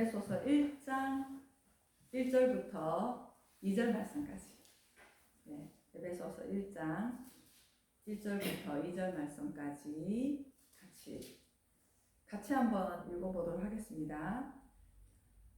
에베소서 1장 1절부터 2절 말씀까지. 네, 에베소서 1장 1절부터 2절 말씀까지 같이 같이 한번 읽어보도록 하겠습니다.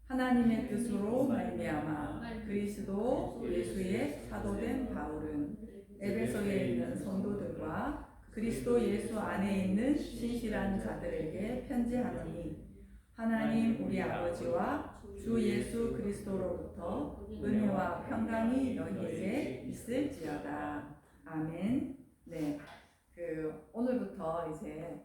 하나님의 뜻으로 말미암아 그리스도 예수의 사도된 바울은 에베소에 있는 성도들과 그리스도 예수 안에 있는 신실한 자들에게 편지하노니 하나님 우리 아버지와 주 예수 그리스도로부터 은혜와 평강이 너희에게 있을지어다. 아멘. 네. 그 오늘부터 이제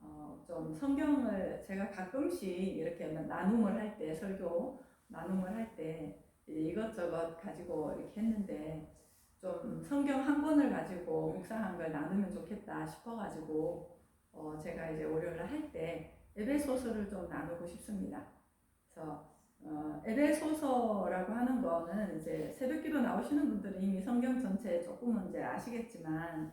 어, 좀 성경을 제가 가끔씩 이렇게 나눔을 할 때 설교 나눔을 할 때 이것저것 가지고 이렇게 했는데 좀 성경 한 권을 가지고 묵상한 걸 나누면 좋겠다 싶어가지고 어, 제가 이제 월요일 할때 에베소서를 좀 나누고 싶습니다. 그래서 어, 에베소서라고 하는 거는 이제 새벽기도 나오시는 분들은 이미 성경 전체 조금은 이제 아시겠지만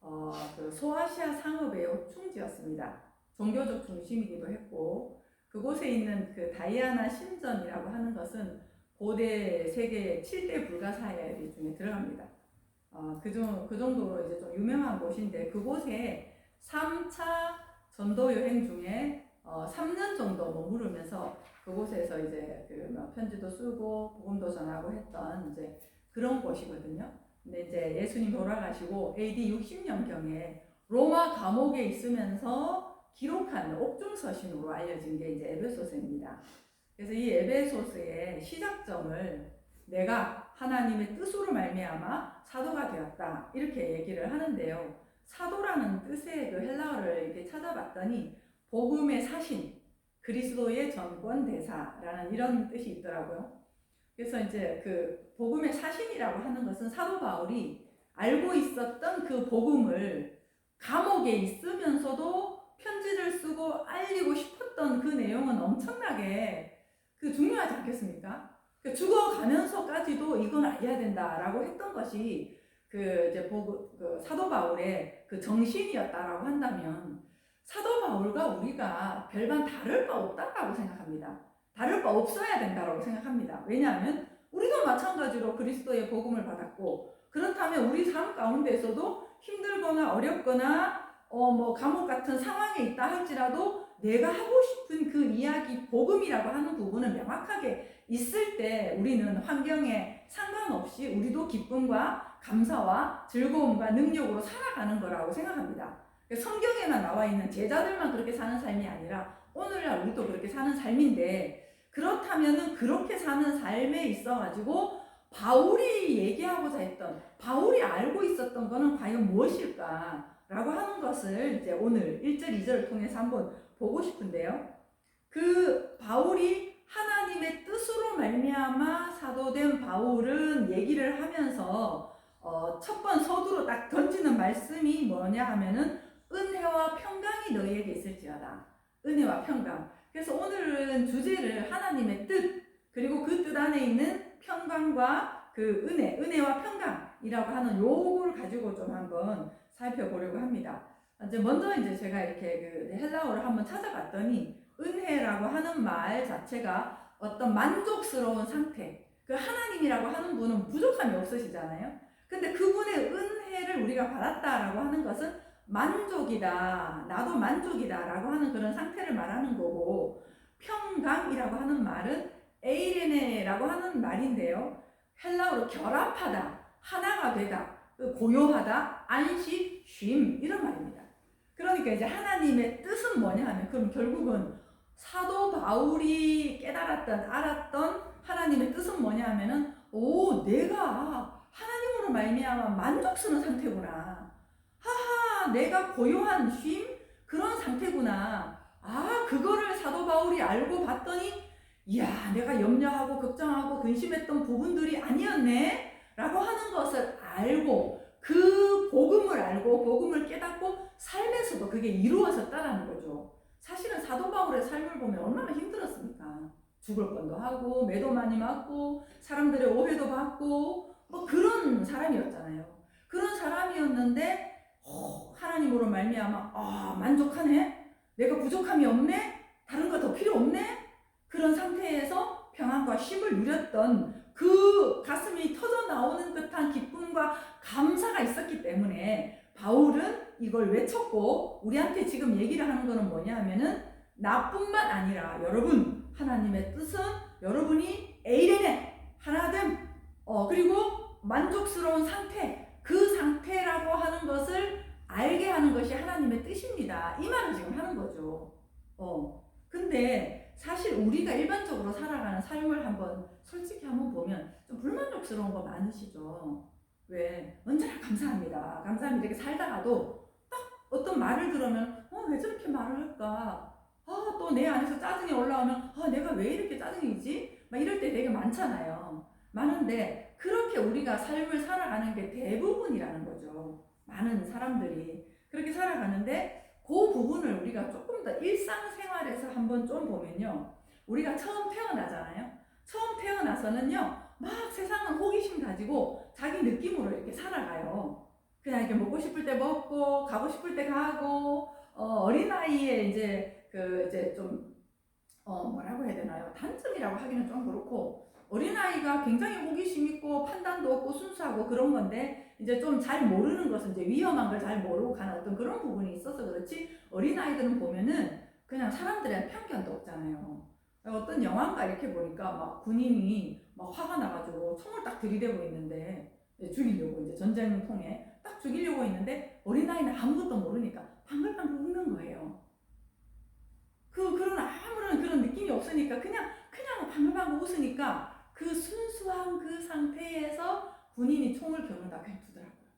어, 그 소아시아 상업의 요충지였습니다. 종교적 중심이기도 했고 그곳에 있는 그 다이아나 신전이라고 하는 것은 고대 세계 7대 불가사의 중에 들어갑니다. 어, 그 중 그 정도로 이제 좀 유명한 곳인데 그곳에 3차 전도 여행 중에 어, 3년 정도 머무르면서 그곳에서 이제 그뭐 편지도 쓰고 복음도 전하고 했던 이제 그런 곳이거든요. 근데 이제 예수님 돌아가시고 AD 60년 경에 로마 감옥에 있으면서 기록한 옥중서신으로 알려진 게 이제 에베소서입니다. 그래서 이 에베소서의 시작점을 내가 하나님의 뜻으로 말미암아 사도가 되었다 이렇게 얘기를 하는데요. 사도라는 뜻의 그 헬라어를 이렇게 찾아봤더니 복음의 사신, 그리스도의 전권 대사라는 이런 뜻이 있더라고요. 그래서 이제 그 복음의 사신이라고 하는 것은 사도 바울이 알고 있었던 그 복음을 감옥에 있으면서도 편지를 쓰고 알리고 싶었던 그 내용은 엄청나게 그 중요하지 않겠습니까? 그 죽어가면서까지도 이건 알려야 된다라고 했던 것이 그 이제 복, 그 사도 바울의 그 정신이었다라고 한다면 사도 바울과 우리가 별반 다를 바 없다라고 생각합니다. 다를 바 없어야 된다라고 생각합니다. 왜냐하면 우리도 마찬가지로 그리스도의 복음을 받았고 그렇다면 우리 삶 가운데서도 힘들거나 어렵거나 어 뭐 감옥 같은 상황에 있다 할지라도 내가 하고 싶은 그 이야기 복음이라고 하는 부분은 명확하게 있을 때 우리는 환경에 상관없이 우리도 기쁨과 감사와 즐거움과 능력으로 살아가는 거라고 생각합니다. 성경에만 나와 있는 제자들만 그렇게 사는 삶이 아니라 오늘날 우리도 그렇게 사는 삶인데 그렇다면은 그렇게 사는 삶에 있어 가지고 바울이 얘기하고자 했던 바울이 알고 있었던 거는 과연 무엇일까라고 하는 것을 이제 오늘 1절 2절을 통해서 한번 보고 싶은데요. 그 바울이 하나님의 뜻으로 말미암아 사도된 바울은 얘기를 하면서 어, 첫번 서두로 딱 던지는 말씀이 뭐냐 하면은 은혜와 평강이 너희에게 있을지어다. 은혜와 평강. 그래서 오늘은 주제를 하나님의 뜻 그리고 그 뜻 안에 있는 평강과 그 은혜, 은혜와 평강이라고 하는 요거를 가지고 좀 한번 살펴보려고 합니다. 이제 먼저 이제 제가 이렇게 그 헬라어를 한번 찾아봤더니 은혜라고 하는 말 자체가 어떤 만족스러운 상태. 그 하나님이라고 하는 분은 부족함이 없으시잖아요. 근데 그분의 은혜를 우리가 받았다라고 하는 것은 만족이다. 나도 만족이다 라고 하는 그런 상태를 말하는 거고 평강이라고 하는 말은 에이레네라고 하는 말인데요. 헬라어로 결합하다, 하나가 되다, 고요하다, 안식, 쉼 이런 말입니다. 그러니까 이제 하나님의 뜻은 뭐냐 하면 그럼 결국은 사도 바울이 깨달았던 알았던 하나님의 뜻은 뭐냐 하면은 오 내가 하나님으로 말미암아 만족스러운 상태구나. 하하 내가 고요한 쉼 그런 상태구나. 아 그거를 사도 바울이 알고 봤더니 이야 내가 염려하고 걱정하고 근심했던 부분들이 아니었네 라고 하는 것을 알고 그 복음을 알고 복음을 깨닫고 삶에서도 그게 이루어졌다라는 거죠. 사실은 사도 바울의 삶을 보면 얼마나 힘들었습니까? 죽을 뻔도 하고 매도 많이 맞고 사람들의 오해도 받고 뭐 그런 사람이었잖아요. 그런 사람이었는데 어, 하나님으로 말미암아 아 만족하네. 내가 부족함이 없네. 다른 거 더 필요 없네. 그런 상태에서 평안과 쉼을 누렸던 그 가슴이 터져 나오는 듯한 기쁨과 감사가 있었기 때문에 바울은 이걸 외쳤고 우리한테 지금 얘기를 하는 거는 뭐냐 하면은 나뿐만 아니라 여러분 하나님의 뜻은 여러분이 에이레네 하나됨 어 그리고 만족스러운 상태 그 상태라고 하는 것을 알게 하는 것이 하나님의 뜻입니다. 이 말을 지금 하는 거죠. 어 근데 사실 우리가 일반적으로 살아가는 삶을 한번 솔직히 한번 보면 좀 불만족스러운 거 많으시죠. 왜 언제나 감사합니다. 감사합니다. 이렇게 살다가도 딱 어떤 말을 들으면 어 왜 저렇게 말을 할까? 아 또 내 안에서 짜증이 올라오면 아 내가 왜 이렇게 짜증이지? 막 이럴 때 되게 많잖아요. 많은데 그렇게 우리가 삶을 살아가는 게 대부분이라는 거죠. 많은 사람들이 그렇게 살아가는데 그 부분을 우리가 조금 더 일상생활에서 한번 좀 보면요. 우리가 처음 태어나잖아요. 처음 태어나서는요. 막 세상은 호기심 가지고 자기 느낌으로 이렇게 살아가요. 그냥 이렇게 먹고 싶을 때 먹고 가고 싶을 때 가고 어, 린아이에 이제 그 이제 좀 어, 뭐라고 해야 되나요? 단점이라고 하기는 좀 그렇고 어린아이가 굉장히 호기심 있고 판단도 없고 순수하고 그런 건데 이제 좀 잘 모르는 것은 이제 위험한 걸 잘 모르고 가는 어떤 그런 부분이 있어서 그렇지 어린아이들은 보면은 그냥 사람들의 편견도 없잖아요. 어떤 영화인가 이렇게 보니까 막 군인이 막 화가 나가지고 총을 딱 들이대고 있는데 네, 죽이려고 이제 전쟁 통해 딱 죽이려고 했는데 어린아이는 아무것도 모르니까 방글방글 웃는 거예요. 그 그런 아무런 그런 느낌이 없으니까 그냥 그냥 방글방글 웃으니까 그 순수한 그 상태에서 군인이 총을 겨누다 그두더라고요.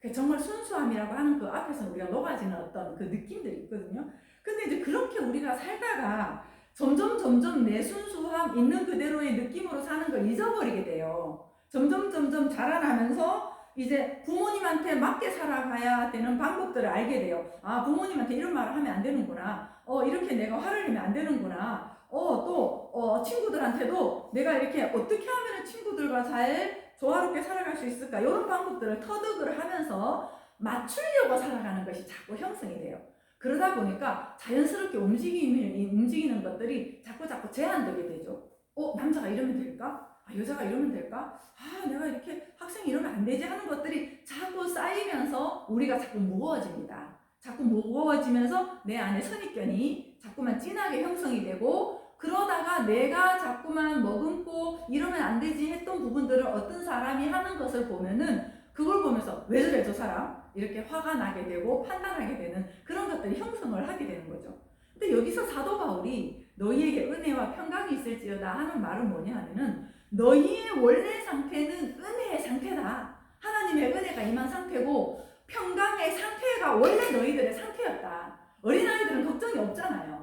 그 정말 순수함이라고 하는 그 앞에서 우리가 녹아지는 어떤 그 느낌들이 있거든요. 근데 이제 그렇게 우리가 살다가 점점 점점 내 순수함 있는 그대로의 느낌으로 사는 걸 잊어버리게 돼요. 점점 점점 자라나면서 이제 부모님한테 맞게 살아가야 되는 방법들을 알게 돼요. 아 부모님한테 이런 말을 하면 안 되는구나. 어 이렇게 내가 화를 내면 안 되는구나. 어 또 어, 친구들한테도 내가 이렇게 어떻게 하면 친구들과 잘 조화롭게 살아갈 수 있을까 이런 방법들을 터득을 하면서 맞추려고 살아가는 것이 자꾸 형성이 돼요. 그러다 보니까 자연스럽게 움직이는, 움직이는 것들이 자꾸 자꾸 제한되게 되죠. 어, 남자가 이러면 될까? 아, 여자가 이러면 될까? 아, 내가 이렇게 학생이 이러면 안 되지 하는 것들이 자꾸 쌓이면서 우리가 자꾸 무거워집니다. 자꾸 무거워지면서 내 안에 선입견이 자꾸만 진하게 형성이 되고 그러다가 내가 자꾸만 머금고 이러면 안 되지 했던 부분들을 어떤 사람이 하는 것을 보면은 그걸 보면서 왜 저래 저 사람? 이렇게 화가 나게 되고 판단하게 되는 그런 것들이 형성을 하게 되는 거죠. 근데 여기서 사도 바울이 너희에게 은혜와 평강이 있을지어다 하는 말은 뭐냐 하면은 너희의 원래 상태는 은혜의 상태다. 하나님의 은혜가 임한 상태고 평강의 상태가 원래 너희들의 상태였다. 어린아이들은 걱정이 없잖아요.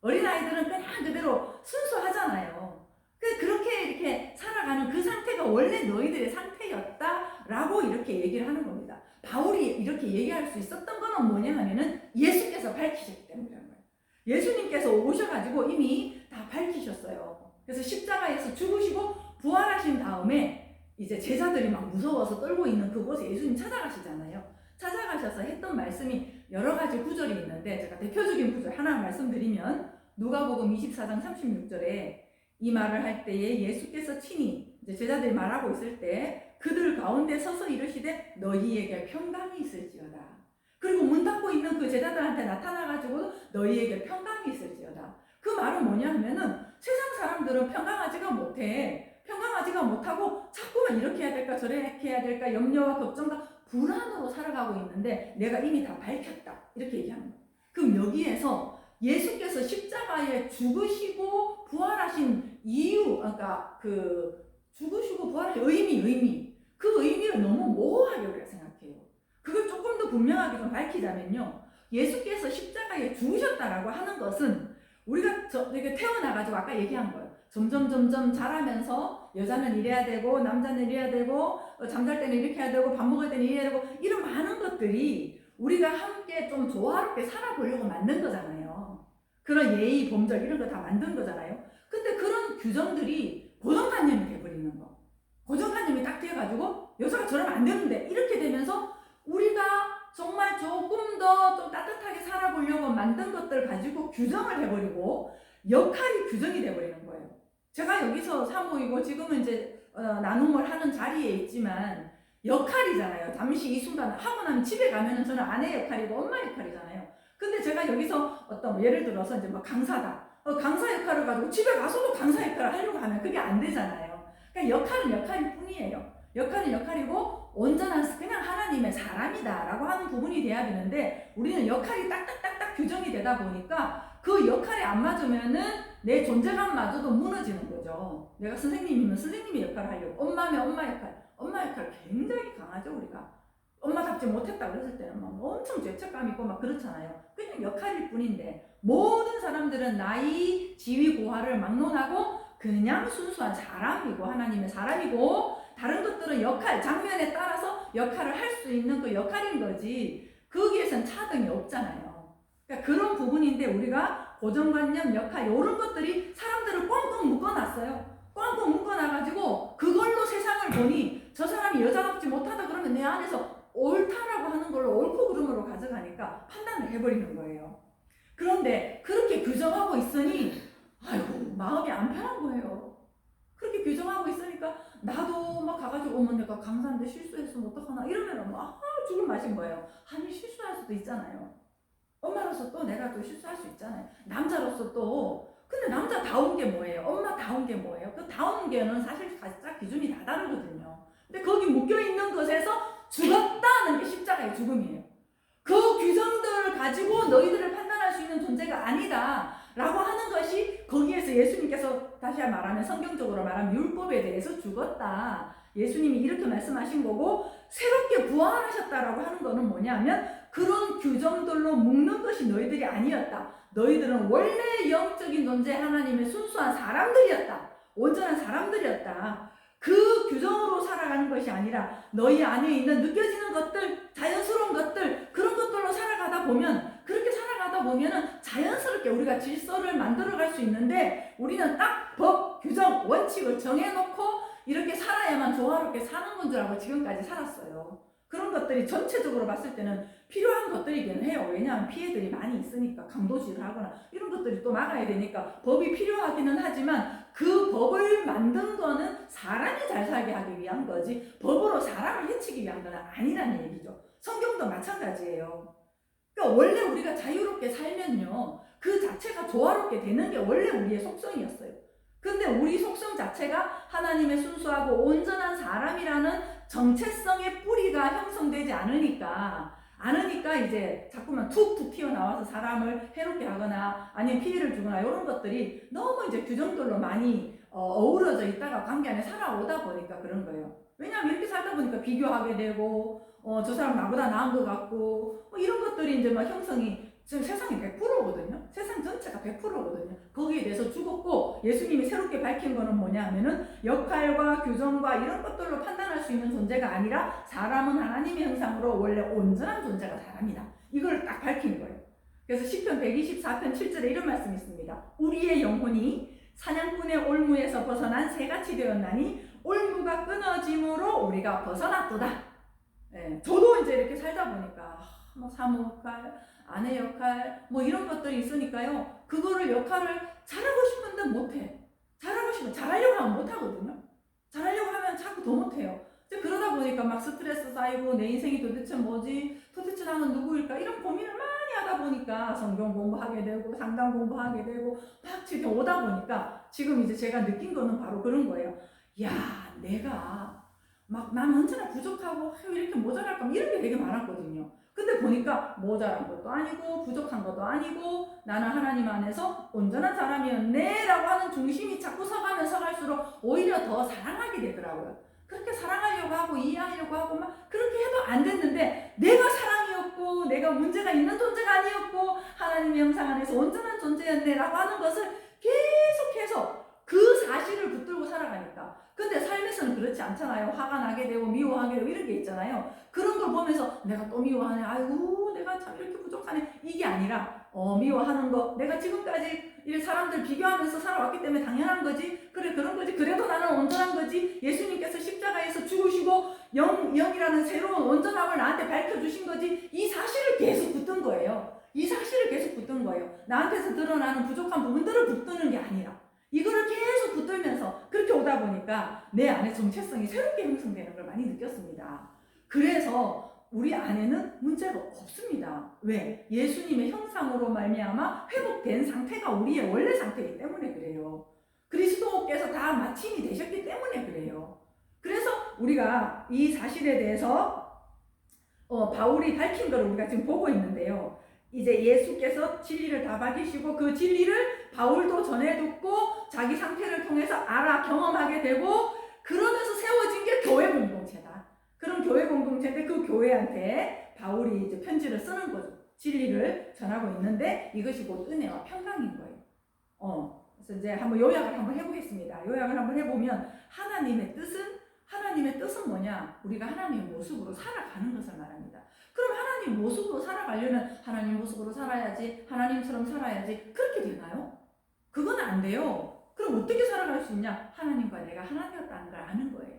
어린아이들은 그냥 그대로 순수하잖아요. 그- 그렇게 이렇게 살아가는 그 상태가 원래 너희들의 상태였다라고 이렇게 얘기를 하는 겁니다. 바울이 이렇게 얘기할 수 있었던 거는 뭐냐 하면은 예수께서 밝히셨기 때문이라는 거예요. 예수님께서 오셔가지고 이미 다 밝히셨어요. 그래서 십자가에서 죽으시고 부활하신 다음에 이제 제자들이 막 무서워서 떨고 있는 그곳에 예수님 찾아가시잖아요. 찾아가셔서 했던 말씀이 여러 가지 구절이 있는데 제가 대표적인 구절 하나 말씀드리면 누가복음 24장 36절에 이 말을 할 때에 예수께서 친히 제자들이 말하고 있을 때 그들 가운데 서서 이르시되 너희에게 평강이 있을지어다. 그리고 문 닫고 있는 그 제자들한테 나타나가지고 너희에게 평강이 있을지어다. 그 말은 뭐냐 하면은 세상 사람들은 평강하지가 못해. 평강하지가 못하고 자꾸만 이렇게 해야 될까 저렇게 해야 될까 염려와 걱정과 불안으로 살아가고 있는데 내가 이미 다 밝혔다. 이렇게 얘기하는 거예요. 그럼 여기에서 예수께서 십자가에 죽으시고 부활하신 이유, 그러니까 그 죽으시고 부활하신 의미, 의미. 그 의미를 너무 모호하게 우리가 생각해요. 그걸 조금 더 분명하게 좀 밝히자면요. 예수께서 십자가에 죽으셨다라고 하는 것은 우리가 저, 태어나가지고 아까 얘기한 거예요. 점점 점점 자라면서 여자는 이래야 되고 남자는 이래야 되고 어, 잠잘 때는 이렇게 해야 되고 밥 먹을 때는 이래야 되고 이런 많은 것들이 우리가 함께 좀 조화롭게 살아보려고 만든 거잖아요. 그런 예의, 범절 이런 거 다 만든 거잖아요. 근데 그런 규정들이 고정관념이 돼버리는 거. 고정관념이 딱 돼가지고 여자가 저러면 안 되는데 이렇게 되면서 우리가 정말 조금 더 좀 따뜻하게 살아보려고 만든 것들 가지고 규정을 해버리고 역할이 규정이 돼버리는 거예요. 제가 여기서 사모이고 지금은 이제 어, 나눔을 하는 자리에 있지만 역할이잖아요. 잠시 이 순간 하고 나면 집에 가면은 저는 아내 역할이고 엄마 역할이잖아요. 근데 제가 여기서 어떤 뭐 예를 들어서 이제 뭐 강사다. 어, 강사 역할을 가지고 집에 가서도 강사 역할을 하려고 하면 그게 안 되잖아요. 그러니까 역할은 역할일 뿐이에요. 역할은 역할이고 온전한 그냥 하나님의 사람이다라고 하는 부분이 돼야 되는데 우리는 역할이 딱딱딱딱 규정이 되다 보니까 그 역할에 안 맞으면은 내 존재감마저도 무너지는 거죠. 내가 선생님이면 선생님의 역할을 하려고 엄마면 엄마 역할, 엄마 역할 굉장히 강하죠 우리가. 엄마답지 못했다 그랬을 때는 막 엄청 죄책감 있고 막 그렇잖아요. 그냥 역할일 뿐인데 모든 사람들은 나이, 지위, 고하를 막론하고 그냥 순수한 사람이고 하나님의 사람이고 다른 것들은 역할, 장면에 따라서 역할을 할 수 있는 그 역할인 거지 거기에선 차등이 없잖아요. 그러니까 그런 부분인데 우리가 고정관념, 역할 이런 것들이 사람들을 꽁꽁 묶어놨어요. 꽁꽁 묶어놔가지고 그걸로 세상을 보니 저 사람이 여자답지 못하다 그러면 내 안에서 옳다라고 하는 걸로 옳고 그름으로 가져가니까 판단을 해버리는 거예요. 그런데 그렇게 규정하고 있으니 아이고 마음이 안 편한 거예요. 그렇게 규정하고 있으니까 나도 막 가가지고 어머 내가 강사인데 실수했으면 어떡하나 이러면 막 아, 죽을 맛인 거예요. 아니 실수할 수도 있잖아요. 엄마로서 또 내가 또 실수할 수 있잖아요. 남자로서 또 근데 남자 다운 게 뭐예요? 엄마 다운 게 뭐예요? 그 다운 게는 사실 각자 기준이 다 다르거든요. 근데 거기 묶여 있는 것에서 죽었다는 게 십자가의 죽음이에요. 그 규정들을 가지고 너희들을 판단할 수 있는 존재가 아니다. 라고 하는 것이 거기에서 예수님께서 다시 말하면 성경적으로 말하면 율법에 대해서 죽었다. 예수님이 이렇게 말씀하신 거고 새롭게 부활하셨다라고 하는 거는 뭐냐면 그런 규정들로 묶는 것이 너희들이 아니었다. 너희들은 원래 영적인 존재 하나님의 순수한 사람들이었다. 온전한 사람들이었다. 그 규정으로 살아가는 것이 아니라 너희 안에 있는 느껴지는 것들, 자연스러운 것들, 그런 것들로 살아가다 보면 그렇게 살아가다 보면은 자연스럽게 우리가 질서를 만들어 갈 수 있는데 우리는 딱 법, 규정, 원칙을 정해놓고 이렇게 살아야만 조화롭게 사는 건 줄 알고 지금까지 살았어요. 그런 것들이 전체적으로 봤을 때는 필요한 것들이기는 해요. 왜냐하면 피해들이 많이 있으니까 강도질을 하거나 이런 것들이 또 막아야 되니까 법이 필요하기는 하지만 그 법을 만든 거는 사람이 잘 살게 하기 위한 거지 법으로 사람을 해치기 위한 건 아니라는 얘기죠. 성경도 마찬가지예요. 그러니까 원래 우리가 자유롭게 살면요. 그 자체가 조화롭게 되는 게 원래 우리의 속성이었어요. 근데 우리 속성 자체가 하나님의 순수하고 온전한 사람이라는 정체성의 뿌리가 형성되지 않으니까 않으니까 이제 자꾸만 툭툭 튀어나와서 사람을 해롭게 하거나 아니면 피해를 주거나 이런 것들이 너무 이제 규정들로 많이 어, 우러져 있다가 관계 안에 살아오다 보니까 그런 거예요. 왜냐하면 이렇게 살다 보니까 비교하게 되고 어, 저 사람 나보다 나은 것 같고 뭐 이런 것들이 이제 막 형성이 지금 세상이 100%거든요. 세상 전체가 100%거든요. 거기에 대해서 죽었고 예수님이 새롭게 밝힌 거는 뭐냐 하면은 역할과 규정과 이런 것들로 판단할 수 있는 존재가 아니라 사람은 하나님의 형상으로 원래 온전한 존재가 사람이다. 이걸 딱 밝힌 거예요. 그래서 시편 124편 7절에 이런 말씀이 있습니다. 우리의 영혼이 사냥꾼의 올무에서 벗어난 새같이 되었나니 올무가 끊어짐으로 우리가 벗어났도다. 예, 저도 이제 이렇게 살다 보니까 아, 뭐 역할, 아내 역할, 뭐 이런 것들이 있으니까요. 그거를 역할을 잘하고 싶은데 못해. 잘하고 싶으면 잘하려고 하면 못하거든요. 잘하려고 하면 자꾸 더 못해요. 그러다 보니까 막 스트레스 쌓이고 내 인생이 도대체 뭐지? 도대체 나는 누구일까? 이런 고민을 많이 하다 보니까 성경 공부하게 되고 상담 공부하게 되고 막 지금 오다 보니까 지금 이제 제가 느낀 거는 바로 그런 거예요. 야, 내가 막 나는 언제나 부족하고 이렇게 모자랄까 이런 게 되게 많았거든요. 근데 보니까 모자란 것도 아니고 부족한 것도 아니고 나는 하나님 안에서 온전한 사람이었네 라고 하는 중심이 자꾸 서가면 서갈수록 오히려 더 사랑하게 되더라고요. 그렇게 사랑하려고 하고 이해하려고 하고 막 그렇게 해도 안 됐는데 내가 사랑이었고 내가 문제가 있는 존재가 아니었고 하나님의 형상 안에서 온전한 존재였네라고 하는 것을 계속해서 그 사실을 붙들고 살아가니까 근데 그렇지 않잖아요. 화가 나게 되고 미워하게 되고 이런 게 있잖아요. 그런 걸 보면서 내가 또 미워하네. 아이고 내가 참 이렇게 부족하네. 이게 아니라 어, 미워하는 거 내가 지금까지 이 사람들 비교하면서 살아왔기 때문에 당연한 거지. 그래 그런 거지. 그래도 나는 온전한 거지. 예수님께서 십자가에서 죽으시고 영, 영이라는 새로운 온전함을 나한테 밝혀 주신 거지 이 사실을 계속 붙든 거예요. 이 사실을 계속 붙든 거예요. 나한테서 드러나는 부족한 부분들을 붙드는 게 아니라 이거를 계속 붙들면서 그렇게 오다 보니까 내 안에 정체성이 새롭게 형성되는 걸 많이 느꼈습니다. 그래서 우리 안에는 문제가 없습니다. 왜? 예수님의 형상으로 말미암아 회복된 상태가 우리의 원래 상태이기 때문에 그래요. 그리스도께서 다 마침이 되셨기 때문에 그래요. 그래서 우리가 이 사실에 대해서 어, 바울이 밝힌 걸 우리가 지금 보고 있는데요. 이제 예수께서 진리를 다 밝히시고 그 진리를 바울도 전해 듣고 자기 상태를 통해서 알아 경험하게 되고 그러면서 세워진 게 교회 공동체다. 그런 교회 공동체인데 그 교회한테 바울이 이제 편지를 쓰는 거죠. 진리를 전하고 있는데 이것이 곧 은혜와 평강인 거예요. 어, 그래서 이제 한번 요약을 한번 해보겠습니다. 요약을 한번 해보면 하나님의 뜻은 하나님의 뜻은 뭐냐? 우리가 하나님의 모습으로 살아가는 것을 말합니다. 그럼 하나님 모습으로 살아가려면 하나님 모습으로 살아야지, 하나님처럼 살아야지. 그렇게 되나요? 그건 안 돼요. 그럼 어떻게 살아갈 수 있냐? 하나님과 내가 하나 되었다는 걸 아는 거예요.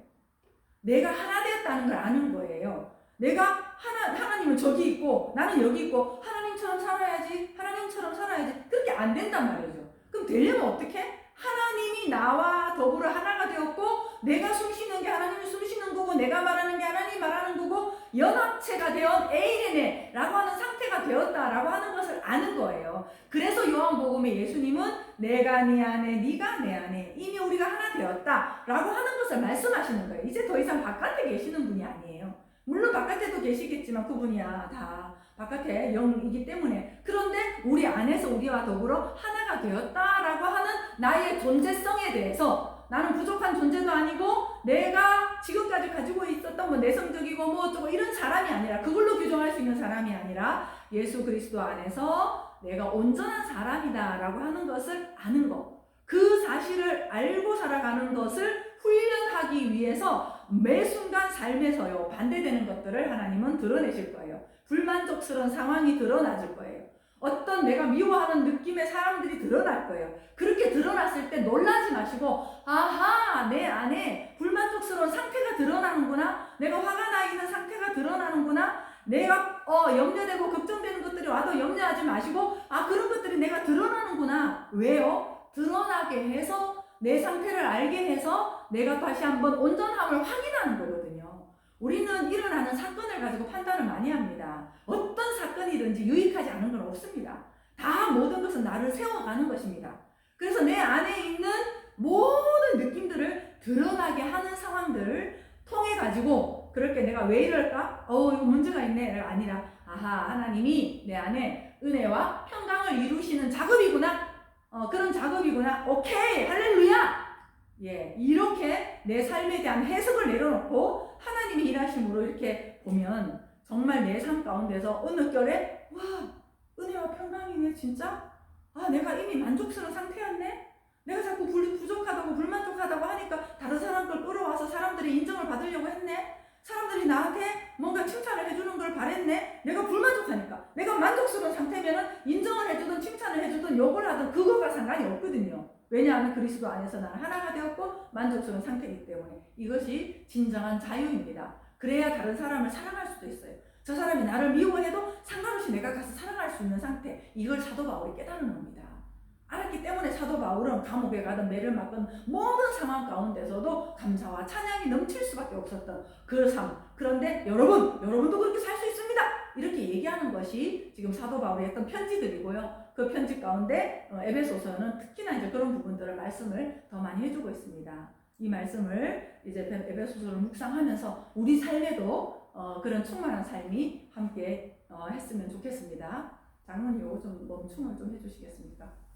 내가 하나 되었다는 걸 아는 거예요. 내가 하나, 하나님은 저기 있고, 나는 여기 있고, 하나님처럼 살아야지, 하나님처럼 살아야지. 그렇게 안 된단 말이죠. 그럼 되려면 어떻게? 하나님이 나와 더불어 하나가 되었고, 내가 숨 쉬는 게 하나님이 숨 쉬는 거고, 내가 말하는 게 하나님이 말하는 거고, 연합체가 되어 에이레네 라고 하는 상태가 되었다라고 하는 것을 아는 거예요. 그래서 요한복음에 예수님은 내가 네 안에, 네가 내 안에, 이미 우리가 하나 되었다라고 하는 것을 말씀하시는 거예요. 이제 더 이상 바깥에 계시는 분이 아니에요. 물론 바깥에도 계시겠지만 그분이야 다 바깥에 영이기 때문에 그런데 우리 안에서 우리와 더불어 하나가 되었다라고 하는 나의 존재성에 대해서 나는 부족한 존재도 아니고 내가 지금까지 가지고 있었던 뭐 내성적이고 뭐 어쩌고 이런 사람이 아니라 그걸로 규정할 수 있는 사람이 아니라 예수 그리스도 안에서 내가 온전한 사람이다라고 하는 것을 아는 것. 그 사실을 알고 살아가는 것을 훈련하기 위해서 매 순간 삶에서요 반대되는 것들을 하나님은 드러내실 거예요. 불만족스러운 상황이 드러나질 거예요. 어떤 내가 미워하는 느낌의 사람들이 드러날 거예요. 그렇게 드러났을 때 놀라지 마시고, 아하, 내 안에 불만족스러운 상태가 드러나는구나. 내가 화가 나 있는 상태가 드러나는구나. 내가 어, 염려되고 걱정되는 것들이 와도 염려하지 마시고, 아, 그런 것들이 내가 드러나는구나. 왜요? 드러나게 해서 내 상태를 알게 해서 내가 다시 한번 온전함을 확인하는 거거든요. 우리는 일어나는 사건을 가지고 판단을 많이 합니다. 어떤 사건이든지 유익하지 않은 건 없습니다. 다 모든 것은 나를 세워가는 것입니다. 그래서 내 안에 있는 모든 느낌들을 드러나게 하는 상황들을 통해 가지고 그렇게 내가 왜 이럴까? 어 이거 문제가 있네가 아니라 아하 하나님이 내 안에 은혜와 평강을 이루시는 작업이구나. 어 그런 작업이구나. 오케이 할렐루야. 예, 이렇게 내 삶에 대한 해석을 내려놓고 하나님이 일하심으로 이렇게 보면 정말 내 삶 가운데서 어느 결에 와 은혜와 평강이네 진짜? 아 내가 이미 만족스러운 상태였네? 내가 자꾸 불, 부족하다고 불만족하다고 하니까 다른 사람 걸 끌어와서 사람들이 인정을 받으려고 했네 사람들이 나한테 뭔가 칭찬을 해주는 걸 바랬네 내가 불만족하니까 내가 만족스러운 상태면은 인정을 해주든 칭찬을 해주든 욕을 하든 그거가 상관이 없거든요 왜냐하면 그리스도 안에서 나는 하나가 되었고 만족스러운 상태이기 때문에 이것이 진정한 자유입니다. 그래야 다른 사람을 사랑할 수도 있어요. 저 사람이 나를 미워해도 상관없이 내가 가서 사랑할 수 있는 상태. 이걸 사도 바울이 깨달은 겁니다. 알았기 때문에 사도 바울은 감옥에 가든 매를 맞건 모든 상황 가운데서도 감사와 찬양이 넘칠 수밖에 없었던 그 삶. 그런데 여러분, 여러분도 그렇게 살 수 있습니다. 이렇게 얘기하는 것이 지금 사도 바울이 했던 편지들이고요. 그 편지 가운데 어, 에베소서는 특히나 이제 그런 부분들을 말씀을 더 많이 해주고 있습니다. 이 말씀을 이제 에베소서를 묵상하면서 우리 삶에도 어, 그런 충만한 삶이 함께 어, 했으면 좋겠습니다. 장로님 이거 좀 멈춤을 좀 해주시겠습니까?